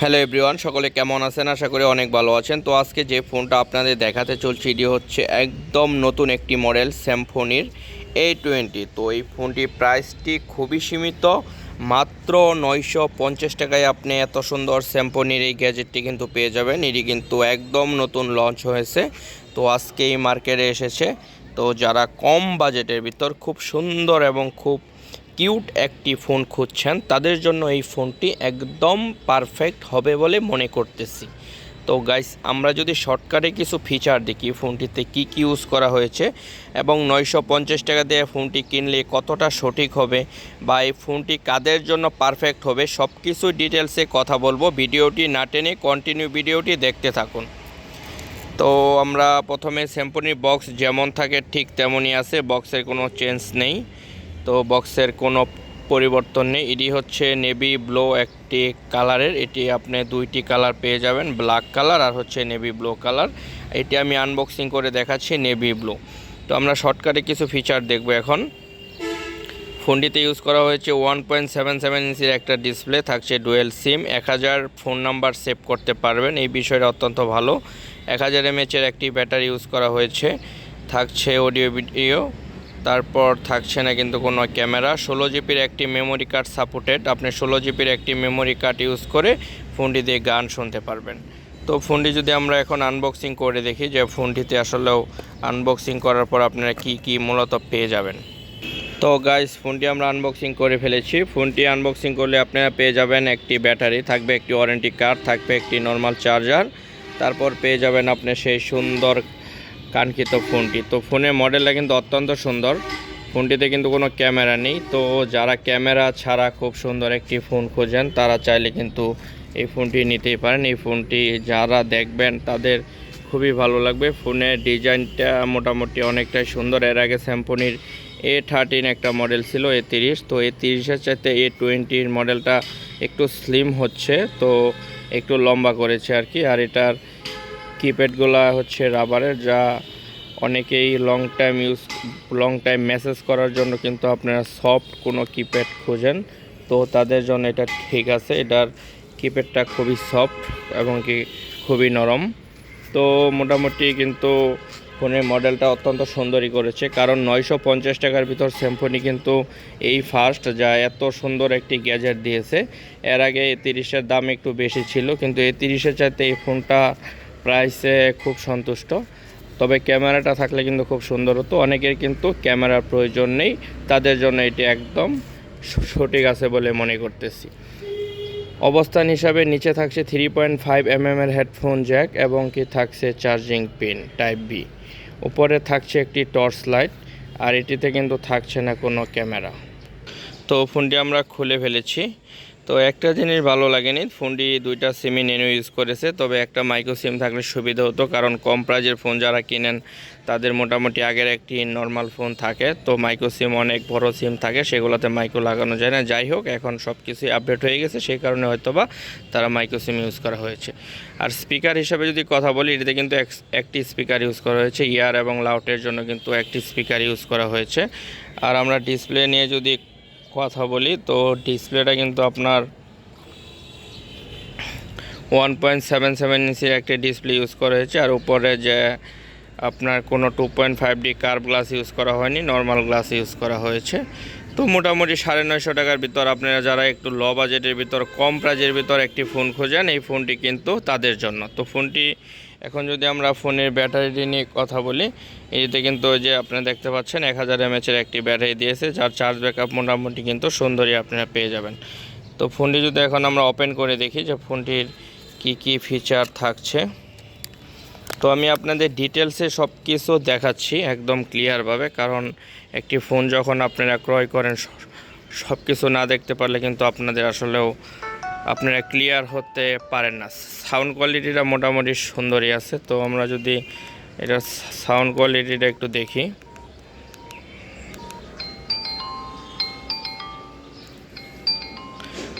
Hello everyone, সকলে কেমন আছেন? আশা করি অনেক ভালো আছেন। তো আজকে যে ফোনটা আপনাদের দেখাতে চলছে, এটি হচ্ছে একদম নতুন একটি মডেল স্যামফোনির এ টোয়েন্টি তো এই ফোনটির প্রাইসটি খুবই সীমিত, মাত্র নয়শো পঞ্চাশ টাকায় আপনি এত সুন্দর স্যামফোনির এই গ্যাজেটটি কিন্তু পেয়ে যাবেন। এটি কিন্তু একদম নতুন লঞ্চ হয়েছে। তো আজকে এই মার্কেটে এসেছে। তো যারা কম বাজেটের ভিতর, খুব সুন্দর এবং খুব কিউট একটি ফোন খুঁজছেন, তাদের জন্য এই ফোনটি একদম পারফেক্ট হবে বলে মনে করতেছি। তো গাইস, আমরা যদি শর্টকাটে কিছু ফিচার দেখি, ফোনটিতে কি কি ইউজ করা হয়েছে এবং নয়শো পঞ্চাশ টাকা দিয়ে ফোনটি কিনলে কতটা সঠিক হবে বা এই ফোনটি কাদের জন্য পারফেক্ট হবে সব কিছু ডিটেলসে কথা বলব। ভিডিওটি না টেনে কন্টিনিউ ভিডিওটি দেখতে থাকুন। তো আমরা প্রথমে শ্যাম্পুনির বক্স যেমন থাকে ঠিক তেমনই আছে, বক্সের কোনো চেঞ্জ নেই। তো বক্সের কোনো পরিবর্তন নেই। এটি হচ্ছে নেভি ব্লো একটি কালারের। এটি আপনি দুইটি কালার পেয়ে যাবেন, ব্ল্যাক কালার আর হচ্ছে নেভি ব্লু কালার। এটি আমি আনবক্সিং করে দেখাচ্ছি, নেভি ব্লু। তো আমরা শর্টকাটে কিছু ফিচার দেখব এখন। ফোনটিতে ইউজ করা হয়েছে ওয়ান পয়েন্ট সেভেন সেভেন ইঞ্চির একটা ডিসপ্লে, থাকছে ডুয়েল সিম। এক হাজার ফোন নাম্বার সেভ করতে পারবেন, এই বিষয়টা অত্যন্ত ভালো। এক হাজার এমএচের একটি ব্যাটারি ইউজ করা হয়েছে, থাকছে অডিও ভিডিও। তারপর থাকছে না কিন্তু কোনো ক্যামেরা। ষোলো জিবির একটি মেমোরি কার্ড সাপোর্টেড আপনি ষোলো জিবির একটি মেমোরি কার্ড ইউজ করে ফোনটি দিয়ে গান শুনতে পারবেন। তো ফোনটি যদি আমরা এখন আনবক্সিং করে দেখি যে ফোনটিতে আসলেও আনবক্সিং করার পর আপনারা কি কি মূলত পেয়ে যাবেন। তো গাইস ফোনটি আমরা আনবক্সিং করে ফেলেছি। ফোনটি আনবক্সিং করলে আপনারা পেয়ে যাবেন একটি ব্যাটারি, থাকবে একটি ওয়ারেন্টি কার্ড থাকবে একটি নর্মাল চার্জার তারপর পেয়ে যাবেন আপনি সেই সুন্দর কাঙ্ক্ষিত ফোনটি। তো ফোনের মডেলটা কিন্তু অত্যন্ত সুন্দর। ফোনটিতে কিন্তু কোনো ক্যামেরা নেই। তো যারা ক্যামেরা ছাড়া খুব সুন্দর একটি ফোন খোঁজেন, তারা চাইলে কিন্তু এই ফোনটি নিতেই পারেন। এই ফোনটি যারা দেখবেন, তাদের খুবই ভালো লাগবে। ফোনের ডিজাইনটা মোটামুটি অনেকটাই সুন্দর। এর আগে স্যাম্পনির এ থার্টিন একটা মডেল ছিল এ তিরিশ তো এ তিরিশের চাইতে এ টোয়েন্টির মডেলটা একটু স্লিম হচ্ছে, তো একটু লম্বা করেছে আর কি। আর এটার কিপ্যাডগুলো হচ্ছে রাবারের যা অনেকেই long time use long time message করার জন্য কিন্তু আপনারা সফট কোনো কিপ্যাড খোঁজেন। তো তাদের জন্য এটা ঠিক আছে, এটার কিপ্যাডটা খুবই সফট এবং কি খুবই নরম। তো মোটামুটি কিন্তু ফোনের মডেলটা অত্যন্ত সুন্দরই করেছে, কারণ নয়শো পঞ্চাশ টাকার ভিতর স্যামফোনি কিন্তু এই ফার্স্ট যা এত সুন্দর একটি গ্যাজেট দিয়েছে। এর আগে এই তিরিশের দাম একটু বেশি ছিল, কিন্তু এই তিরিশের চাইতে এই ফোনটা প্রাইসে খুব সন্তুষ্ট। তবে ক্যামেরাটা থাকলে কিন্তু খুব সুন্দর হতো। অনেকের কিন্তু ক্যামেরার প্রয়োজন নেই। তাদের জন্য এটি একদম সঠিক আছে বলে মনে করতেছি। অবস্থান হিসাবে নিচে থাকছে থ্রি পয়েন্ট ফাইভ এমএম এর হেডফোন জ্যাক এবং কি থাকছে চার্জিং পিন টাইপ বি। উপরে থাকছে একটি টর্চ লাইট আর এটিতে কিন্তু থাকছে না কোনো ক্যামেরা। তো ফোনটি আমরা খুলে ফেলেছি। তো একটা জিনিস ভালো লাগেনি, ফোনটি দুইটা সিমই নেনো ইউজ করেছে, তবে একটা মাইক্রো সিম থাকলে সুবিধা হতো, কারণ কম প্রাইজের ফোন যারা কিনেন, তাদের মোটামুটি আগের একটি নর্মাল ফোন থাকে, তো মাইক্রো সিম অনেক বড় সিম থাকে, সেগুলোতে মাইক্রো লাগানো যায় না। যাই হোক, এখন সব কিছুই আপডেট হয়ে গেছে, সেই কারণে হয়তো বা তারা মাইক্রো সিম ইউজ করা হয়েছে। আর স্পিকার হিসাবে যদি কথা বলি, এটাতে কিন্তু এক- একটি স্পিকার ইউজ করা হয়েছে ইয়ার এবং লাউটের জন্য কিন্তু একটি স্পিকার ইউজ করা হয়েছে। আর আমরা ডিসপ্লে নিয়ে যদি কথা বলি, তো ডিসপ্লেটা কিন্তু আপনার ওয়ান পয়েন্ট সেভেন সেভেন ইঞ্চির একটি ডিসপ্লে ইউজ করা হয়েছে, আর উপরে যে আপনার কোনো two point five D curve glass use করা হয়নি নর্মাল গ্লাস ইউজ করা হয়েছে। তো মোটামুটি সাড়ে নয়শো টাকার ভিতর আপনারা যারা একটু লো বাজেটের ভিতর, কম প্রাইজের ভিতর একটি ফোন খোঁজেন, এই ফোনটি কিন্তু তাদের জন্য। তো ফোনটি এখন যদি আমরা ফোনের ব্যাটারিটি নিয়ে কথা বলি, এতে কিন্তু যে আপনারা দেখতে পাচ্ছেন এক হাজার এমএচের একটি ব্যাটারি দিয়েছে, যার চার্জ ব্যাকআপ মোটামুটি কিন্তু সুন্দরই আপনারা পেয়ে যাবেন। তো ফোনটি যদি এখন আমরা ওপেন করে দেখি যে ফোনটির কি কি ফিচার থাকছে। তো আমি আপনাদের ডিটেলসে সব কিছু দেখাচ্ছি একদম ক্লিয়ারভাবে কারণ একটি ফোন যখন আপনারা ক্রয় করেন সব কিছু না দেখতে পারলে কিন্তু আপনাদের আসলেও আপনারা ক্লিয়ার হতে পারেন না। সাউন্ড কোয়ালিটিটা মোটামুটি সুন্দরই আছে, তো আমরা যদি এটা সাউন্ড কোয়ালিটিটা একটু দেখি।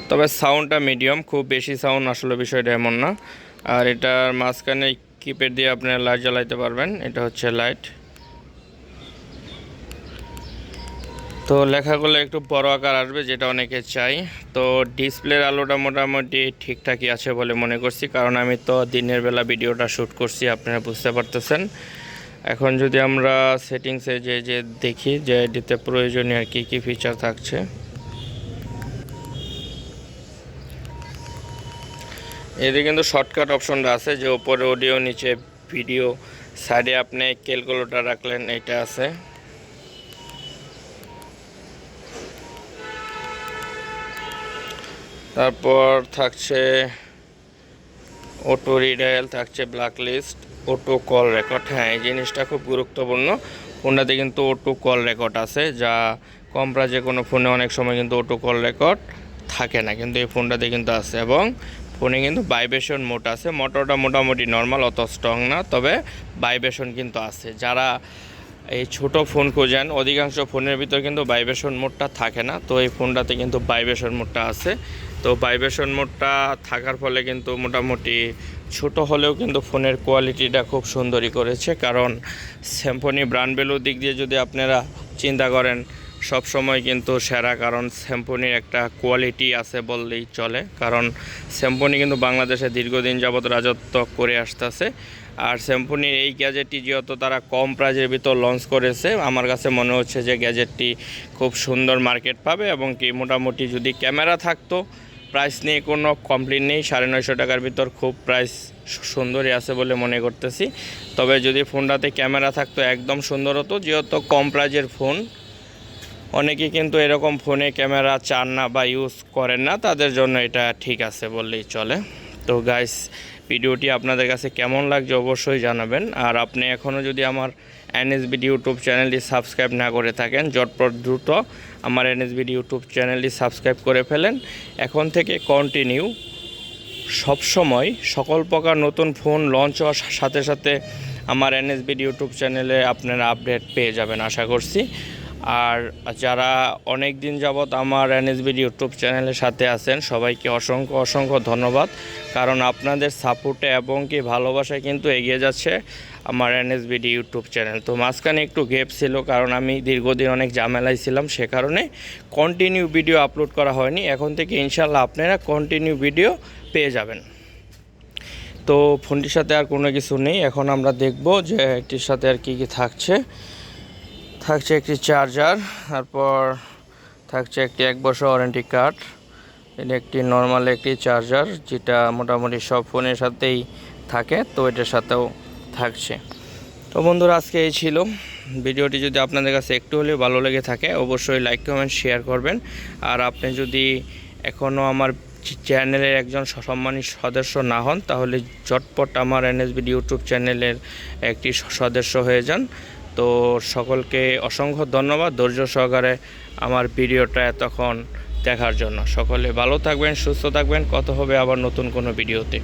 তবে সাউন্ডটা মিডিয়াম খুব বেশি সাউন্ড আসলে বিষয়টা এমন না। আর এটার মাঝখানে কিপ্যাড দিয়ে আপনারা লাইট জ্বালাইতে পারবেন, এটা হচ্ছে লাইট তো লেখাগুলো একটু বড় আকার আসবে, যেটা অনেকে চাই। তো ডিসপ্লের আলোটা মোটামুটি ঠিকঠাকই আছে বলে মনে করছি, কারণ আমি তো দিনের বেলা ভিডিওটা শ্যুট করছি, আপনারা বুঝতে পারতেছেন। এখন যদি আমরা সেটিংসে যে যে দেখি, যে এটিতে প্রয়োজনীয় আর কী কী ফিচার থাকছে। এতে কিন্তু শর্টকাট অপশনটা আছে, যে উপরে অডিও নিচে ভিডিও সাইডে আপনি ক্যালকুলেটর রাখলেন, এটা আছে। তারপর থাকছে অটো রিডায়াল থাকছে black list auto call record হ্যাঁ এই জিনিসটা খুব গুরুত্বপূর্ণ। ফোনটাতে কিন্তু অটো কল রেকর্ড আছে, যা কম প্রাইজে কোনো ফোনে অনেক সময় কিন্তু অটো কল রেকর্ড থাকে না, কিন্তু এই ফোনটাতে কিন্তু আছে। এবং ফোনে কিন্তু ভাইব্রেশন মোট আছে। মোটরটা মোটামুটি নর্মাল অত স্ট্রং না, তবে ভাইব্রেশন কিন্তু আছে। যারা এই ছোট ফোন খোঁজেন, অধিকাংশ ফোনের ভিতর কিন্তু ভাইব্রেশন মোডটা থাকে না। তো এই ফোনটাতে কিন্তু ভাইব্রেশন মোডটা আছে। তো ভাইব্রেশন মোডটা থাকার ফলে কিন্তু মোটামুটি ছোট হলেও কিন্তু ফোনের কোয়ালিটিটা খুব সুন্দরই করেছে। কারণ স্যাম্পনি ব্র্যান্ড ভ্যালুর দিক দিয়ে যদি আপনারা চিন্তা করেন, সব সময় কিন্তু সেরা, কারণ স্যাম্পনির একটা কোয়ালিটি আছে বললেই চলে। কারণ স্যাম্পনি কিন্তু বাংলাদেশে দীর্ঘদিন যাবৎ রাজত্ব করে আসতেছে। আর স্যাম্পনির এই গ্যাজেটটি যেহেতু তারা কম প্রাইজের ভিতর লঞ্চ করেছে, আমার কাছে মনে হচ্ছে যে গ্যাজেটটি খুব সুন্দর মার্কেট পাবে এবং কি মোটামুটি যদি ক্যামেরা থাকতো প্রাইস নিয়ে কোনো কমপ্লেন নেই, সাড়ে নয়শো টাকার ভিতর খুব প্রাইস সুন্দরই আছে বলে মনে করতেছি। তবে যদি ফোনটাতে ক্যামেরা থাকতো, একদম সুন্দর হতো, যেহেতু কম প্রাইজের ফোন অনেকে কিন্তু এরকম ফোনে ক্যামেরা চান না বা ইউজ করেন না, তাদের জন্য এটা ঠিক আছে বললেই চলে। তো গাইস ভিডিওটি আপনাদের কাছে কেমন লাগছে অবশ্যই জানাবেন। আর আপনি এখনও যদি আমার এনএসবিডি ইউটিউব চ্যানেলটি সাবস্ক্রাইব না করে থাকেন, জটপট দ্রুত আমার এনএসবিডি ইউটিউব চ্যানেলটি সাবস্ক্রাইব করে ফেলেন। এখন থেকে কন্টিনিউ সবসময় সকল প্রকার নতুন ফোন লঞ্চ হওয়ার সাথে সাথে আমার এনএসবিডি ইউটিউব চ্যানেলে আপনারা আপডেট পেয়ে যাবেন, আশা করছি। আর যারা অনেক দিন যাবৎ আমার এনএসবিডি ইউটিউব চ্যানেলের সাথে আছেন, সবাইকে অসংখ্য অসংখ্য ধন্যবাদ। কারণ আপনাদের সাপোর্টে এবং কি ভালোবাসায় কিন্তু এগিয়ে যাচ্ছে আমার এনএসবিডি ইউটিউব চ্যানেল। তো মাঝখানে একটু গ্যাপ ছিল, কারণ আমি দীর্ঘদিন অনেক ঝামেলায় ছিলাম, সে কারণে কন্টিনিউ ভিডিও আপলোড করা হয়নি। এখন থেকে ইনশাল্লাহ আপনারা কন্টিনিউ ভিডিও পেয়ে যাবেন। তো ফোনটির সাথে আর কোনো কিছু নেই। এখন আমরা দেখব যে এটির সাথে আর কি কি থাকছে। থাকছে একটি চার্জার, তারপর থাকছে একটি এক বছর ওয়ারেন্টি কার্ড এটা একটি নর্মাল একটি চার্জার, যেটা মোটামুটি সব ফোনের সাথেই থাকে, তো এটার সাথেও থাকছে। তো বন্ধুরা, আজকে এই ছিল। ভিডিওটি যদি আপনাদের কাছে একটু হলেও ভালো লেগে থাকে, অবশ্যই লাইক কমেন্ট শেয়ার করবেন। আর আপনি যদি এখনও আমার চ্যানেলের একজন সম্মানী সদস্য না হন, তাহলে ঝটপট আমার এনএসবিডি ইউটিউব চ্যানেলের একটি সদস্য হয়ে যান। তো সকলকে অসংখ্য ধন্যবাদ ধৈর্য সহকারে আমার ভিডিওটা এতক্ষণ দেখার জন্য। সকলে ভালো থাকবেন, সুস্থ থাকবেন। কত হবে আবার নতুন কোনো ভিডিওতে।